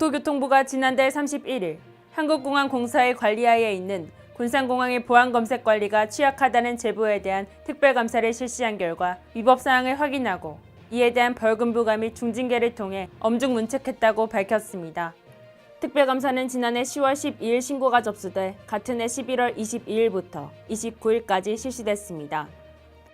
국토부가 지난달 31일 한국공항공사의 관리하에 있는 군산공항의 보안 검색 관리가 취약하다는 제보에 대한 특별감사를 실시한 결과 위법 사항을 확인하고 이에 대한 벌금 부과 및 중징계를 통해 엄중 문책했다고 밝혔습니다. 특별감사는 지난해 10월 12일 신고가 접수돼 같은 해 11월 22일부터 29일까지 실시됐습니다.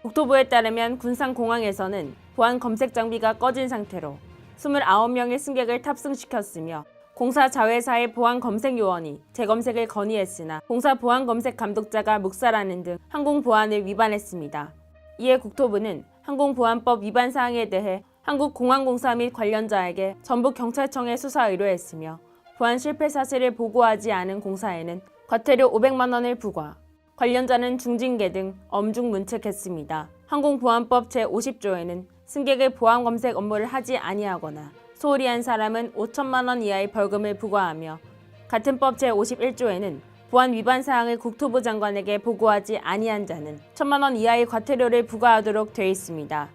국토부에 따르면 군산공항에서는 보안 검색 장비가 꺼진 상태로 29명의 승객을 탑승시켰으며 공사 자회사의 보안 검색 요원이 재검색을 건의했으나 공사 보안 검색 감독자가 묵살하는 등 항공 보안을 위반했습니다. 이에 국토부는 항공보안법 위반 사항에 대해 한국공항공사 및 관련자에게 전북 경찰청에 수사 의뢰했으며 보안 실패 사실을 보고하지 않은 공사에는 과태료 500만 원을 부과, 관련자는 중징계 등 엄중 문책했습니다. 항공보안법 제50조에는 승객의 보안 검색 업무를 하지 아니하거나 소홀히 한 사람은 5천만 원 이하의 벌금을 부과하며 같은 법 제51조에는 보안 위반 사항을 국토부 장관에게 보고하지 아니한 자는 천만 원 이하의 과태료를 부과하도록 되어 있습니다.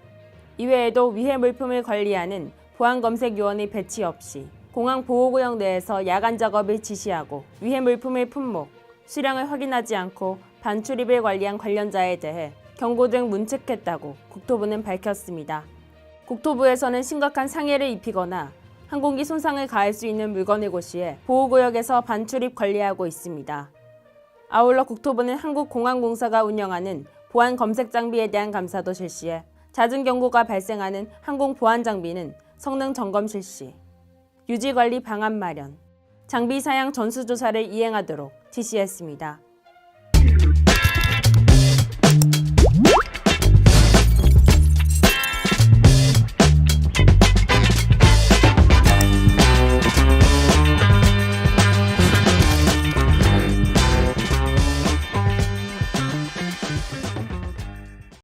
이외에도 위해 물품을 관리하는 보안 검색 요원의 배치 없이 공항 보호구역 내에서 야간 작업을 지시하고 위해 물품의 품목, 수량을 확인하지 않고 반출입을 관리한 관련자에 대해 경고 등 문책했다고 국토부는 밝혔습니다. 국토부에서는 심각한 상해를 입히거나 항공기 손상을 가할 수 있는 물건을 고시해 보호구역에서 반출입 관리하고 있습니다. 아울러 국토부는 한국공항공사가 운영하는 보안 검색 장비에 대한 감사도 실시해 잦은 경고가 발생하는 항공 보안 장비는 성능 점검 실시, 유지 관리 방안 마련, 장비 사양 전수 조사를 이행하도록 지시했습니다.